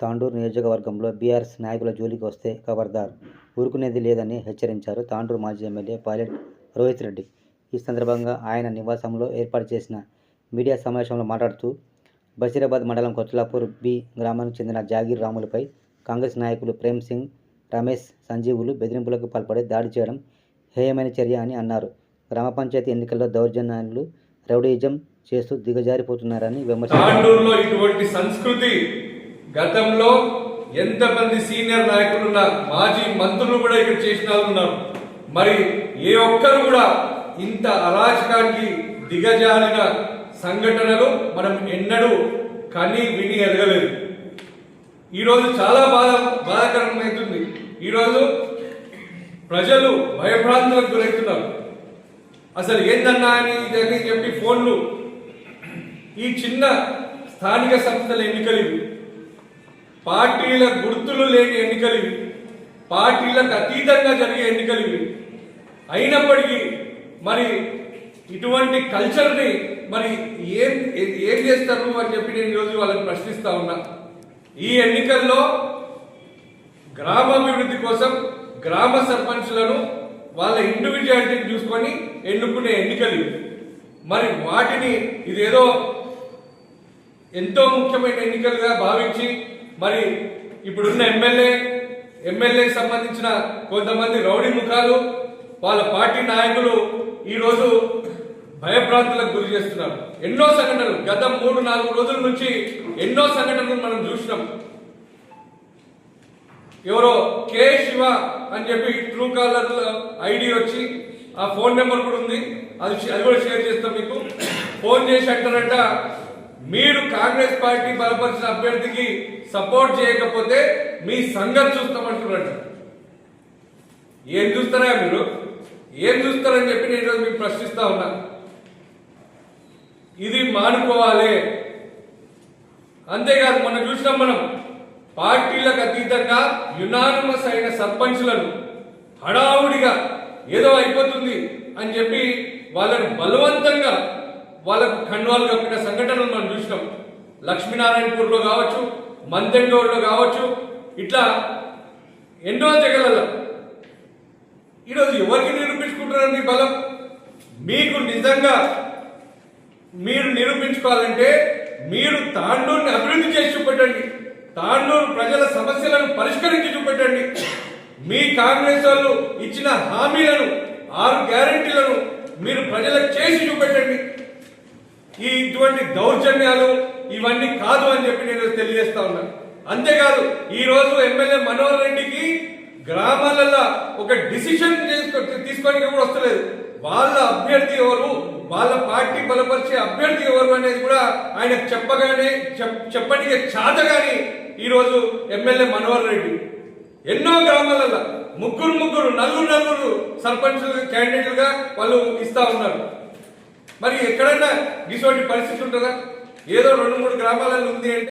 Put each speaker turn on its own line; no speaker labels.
తాండూరు నియోజకవర్గంలో బీఆర్ఎస్ నాయకుల జోలికి వస్తే ఖబర్దార్ ఊరుకునేది లేదని హెచ్చరించారు తాండూరు మాజీ ఎమ్మెల్యే పైలట్ రోహిత్ రెడ్డి. ఈ సందర్భంగా ఆయన నివాసంలో ఏర్పాటు చేసిన మీడియా సమావేశంలో మాట్లాడుతూ బషీరాబాద్ మండలం కొత్తలాపూర్ బి గ్రామానికి చెందిన జాగీర్ రాములపై కాంగ్రెస్ నాయకులు ప్రేమ్ సింగ్ రమేష్ సంజీవులు బెదిరింపులకు పాల్పడి దాడి చేయడం హేయమైన చర్య అని అన్నారు. గ్రామ పంచాయతీ ఎన్నికల్లో దౌర్జన్యాలు రౌడీయిజం చేస్తూ దిగజారిపోతున్నారని విమర్శించారు.
ఇటువంటి సంస్కృతి గతంలో ఎంతమంది సీనియర్ నాయకులు ఉన్నారు మాజీ మంత్రులు కూడా ఇక్కడ చేసిన వాళ్ళు ఉన్నారు. మరి ఏ ఒక్కరు కూడా ఇంత అరాచకానికి దిగజారిన సంఘటనలు మనం ఎన్నడూ కని విని ఎరగలేదు ఈరోజు చాలా బాధ బాధాకరమైతుంది ఈరోజు ప్రజలు భయభ్రాంతులకు గురవుతున్నారు. అసలు ఏందన్నా అని ఇదని చెప్పి ఫోన్లు ఈ చిన్న స్థానిక సంస్థల ఎన్నికలు ఇవి. పార్టీల గుర్తులు లేని ఎన్నికలు ఇవి పార్టీలకు అతీతంగా జరిగే ఎన్నికలు ఇవి అయినప్పటికీ మరి ఇటువంటి కల్చర్ని మరి ఏం ఏం చేస్తారు అని చెప్పి నేను ఈరోజు వాళ్ళని ప్రశ్నిస్తా ఉన్నా. ఈ ఎన్నికల్లో గ్రామాభివృద్ధి కోసం గ్రామ సర్పంచ్లను వాళ్ళ ఇండివిజువాలిటీని చూసుకొని ఎన్నుకునే ఎన్నికలు మరి వాటిని ఇదేదో ఎంతో ముఖ్యమైన ఎన్నికలుగా భావించి మరి ఇప్పుడున్న ఎమ్మెల్యే ఎమ్మెల్యేకి సంబంధించిన కొంతమంది రౌడీ ముఖాలు వాళ్ళ పార్టీ నాయకులు ఈరోజు భయభ్రాంతులకు గురి చేస్తున్నారు. ఎన్నో సంఘటనలు గత మూడు నాలుగు రోజుల నుంచి ఎన్నో సంఘటనలు మనం చూసినాం. ఎవరో కే శివ అని చెప్పి ట్రూ కాలర్ ఐడి వచ్చి ఆ ఫోన్ నెంబర్ కూడా ఉంది. అది అది కూడా షేర్ చేస్తాం మీకు. ఫోన్ చేసి అంటారంట మీరు కాంగ్రెస్ పార్టీ బలపరిచిన అభ్యర్థికి సపోర్ట్ చేయకపోతే మీ సంగతి చూస్తామంటున్నారంట ఏం చూస్తారా మీరు? ఏం చూస్తారని చెప్పి నేను ఈరోజు మీకు ప్రశ్నిస్తా ఉన్నా. ఇది మానుకోవాలి. అంతేకాదు మొన్న చూసినాం మనం పార్టీలకు అతీతంగా యునానిమస్ అయిన సర్పంచ్లను హడావుడిగా ఏదో అయిపోతుంది అని చెప్పి వాళ్ళని బలవంతంగా వాళ్ళకు ఖండవాలు కప్పిన సంఘటనలు మనం చూసినాం. లక్ష్మీనారాయణపూర్లో కావచ్చు మందెండోర్లో కావచ్చు ఇట్లా ఎన్నో జగలలో ఈరోజు ఎవరికి నిరూపించుకుంటున్నారు మీ బలం? మీకు నిజంగా మీరు నిరూపించుకోవాలంటే మీరు తాండూరుని అభివృద్ధి చేసి చూపెట్టండి. తాండూరు ప్రజల సమస్యలను పరిష్కరించి చూపెట్టండి. మీ కాంగ్రెస్ వాళ్ళు ఇచ్చిన హామీలను ఆరు గ్యారంటీలను మీరు ప్రజలకు చేసి చూపెట్టండి. ఈ ఇటువంటి దౌర్జన్యాలు ఇవన్నీ కాదు అని చెప్పి నేను తెలియజేస్తా ఉన్నాను అంతేకాదు ఈ రోజు ఎమ్మెల్యే మనోహర్ రెడ్డికి గ్రామాలలో ఒక డిసిషన్ తీసుకోవడానికి కూడా వస్తలేదు. వాళ్ళ అభ్యర్థి ఎవరు వాళ్ళ పార్టీ బలపరిచే అభ్యర్థి ఎవరు అనేది కూడా ఆయన చెప్పగానే చెప్- చెప్పడానికి చాతగాని ఈరోజు ఎమ్మెల్యే మనోహర్ రెడ్డి. ఎన్నో గ్రామాలలో ముగ్గురు ముగ్గురు నలుగురు నలుగురు సర్పంచ్ క్యాండిడేట్లుగా వాళ్ళు ఇస్తా ఉన్నారు. మరి ఎక్కడైనా ఇటువంటి పరిస్థితి ఉంటుందా? ఏదో రెండు మూడు గ్రామాలలో ఉంది అంటే